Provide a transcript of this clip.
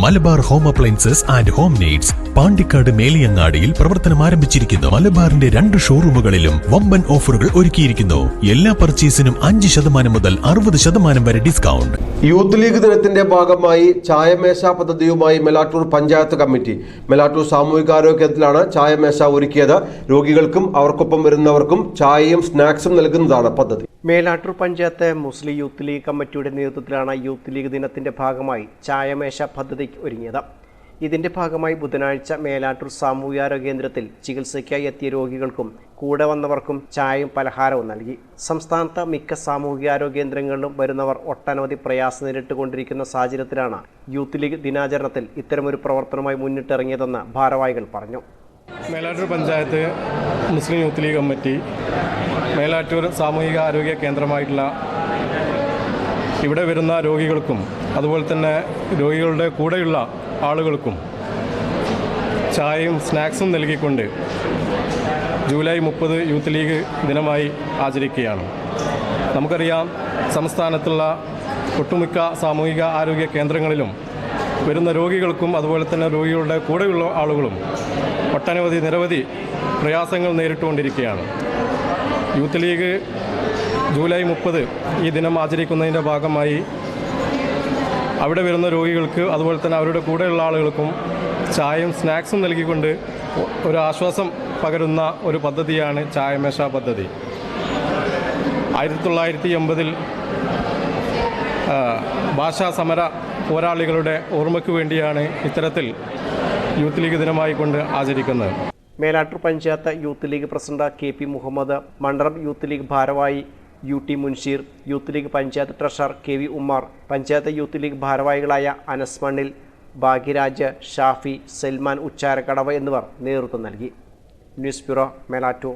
Malabar home appliances and home needs Pandikkad മേലിയങ്ങാടിയിൽ പ്രവർത്തനം ആരംഭിച്ചിരിക്കുന്നു. മലബാറിന്റെ രണ്ട് ഷോറൂമുകളിലും വമ്പൻ ഓഫറുകൾ ഒരുക്കിയിരിക്കുന്നു. എല്ലാ പർച്ചേസിനും അഞ്ച് ശതമാനം മുതൽ അറുപത് ശതമാനം വരെ ഡിസ്കൗണ്ട്. യൂത്ത് ലീഗ് ദിനത്തിന്റെ ഭാഗമായി ചായമേശ പദ്ധതിയുമായി മെലാട്ടൂർ പഞ്ചായത്ത് കമ്മിറ്റി മെലാട്ടൂർ സാമൂഹികാരോഗ്യ കേന്ദ്രത്തിലാണ് ചായമേശ ഒരുക്കിയത്. രോഗികൾക്കും അവർക്കൊപ്പം വരുന്നവർക്കും ചായയും സ്നാക്സും നൽകുന്നതാണ് പദ്ധതി. Melattur panchayat Muslim Youth League കമ്മിറ്റിയുടെ നേതൃത്വത്തിലാണ് യൂത്ത് ലീഗ് ദിനത്തിന്റെ ഭാഗമായി ചായമേശ പദ്ധതി ഒരുങ്ങിയത്. ഇതിന്റെ ഭാഗമായി ബുധനാഴ്ച മേലാറ്റൂർ സാമൂഹ്യാരോഗ്യ കേന്ദ്രത്തിൽ ചികിത്സയ്ക്കായി എത്തിയ രോഗികൾക്കും കൂടെ വന്നവർക്കും ചായയും പലഹാരവും നൽകി. സംസ്ഥാനത്ത് മിക്ക സാമൂഹ്യാരോഗ്യ കേന്ദ്രങ്ങളിലും വരുന്നവർ ഒട്ടനവധി പ്രയാസം നേരിട്ടുകൊണ്ടിരിക്കുന്ന സാഹചര്യത്തിലാണ് യൂത്ത് ലീഗ് ദിനാചരണത്തിൽ ഇത്തരമൊരു പ്രവർത്തനവുമായി മുന്നിട്ടിറങ്ങിയതെന്ന് ഭാരവാഹികൾ പറഞ്ഞു. Melattur panchayat Muslim Youth League committee Melattur സാമൂഹിക ആരോഗ്യ കേന്ദ്രമായിട്ടുള്ള ഇവിടെ വരുന്ന രോഗികൾക്കും അതുപോലെ തന്നെ രോഗികളുടെ കൂടെയുള്ള ആളുകൾക്കും ചായയും സ്നാക്സും നൽകിക്കൊണ്ട് ജൂലൈ മുപ്പത് യൂത്ത് ലീഗ് ദിനമായി ആചരിക്കുകയാണ്. നമുക്കറിയാം സംസ്ഥാനത്തുള്ള ഒട്ടുമിക്ക സാമൂഹിക ആരോഗ്യ കേന്ദ്രങ്ങളിലും വരുന്ന രോഗികൾക്കും അതുപോലെ തന്നെ രോഗികളുടെ കൂടെയുള്ള ആളുകളും ഒട്ടനവധി നിരവധി പ്രയാസങ്ങൾ നേരിട്ടുകൊണ്ടിരിക്കുകയാണ്. യൂത്ത് ലീഗ് ജൂലൈ മുപ്പത് ഈ ദിനം ആചരിക്കുന്നതിന്റെ ഭാഗമായി അവിടെ വരുന്ന രോഗികൾക്ക് അതുപോലെ തന്നെ അവരുടെ കൂടെയുള്ള ആളുകൾക്കും ചായയും സ്നാക്സും നൽകിക്കൊണ്ട് ഒരു ആശ്വാസം പകരുന്ന ഒരു പദ്ധതിയാണ് ചായമേശ പദ്ധതി. ആയിരത്തി തൊള്ളായിരത്തി എൺപതിൽ ഭാഷാ സമര പോരാളികളുടെ ഓർമ്മയ്ക്ക് വേണ്ടിയാണ് ഇത്തരത്തിൽ യൂത്ത് ലീഗ് ദിനമായി കൊണ്ട് ആചരിക്കുന്നത്. Melattur panchayat youth league president K P Muhammad മണ്ഡലം യൂത്ത് ലീഗ് ഭാരവാഹി U T Munsheer youth league panchayat treasurer K V Ummar panchayat youth league ഭാരവാഹികളായ അനസ് മണ്ണിൽ ഭാഗ്യരാജ് ഷാഫി സൽമാൻ ഉച്ചാരക്കടവ് എന്നിവർ നേതൃത്വം നൽകി. News bureau Melattur.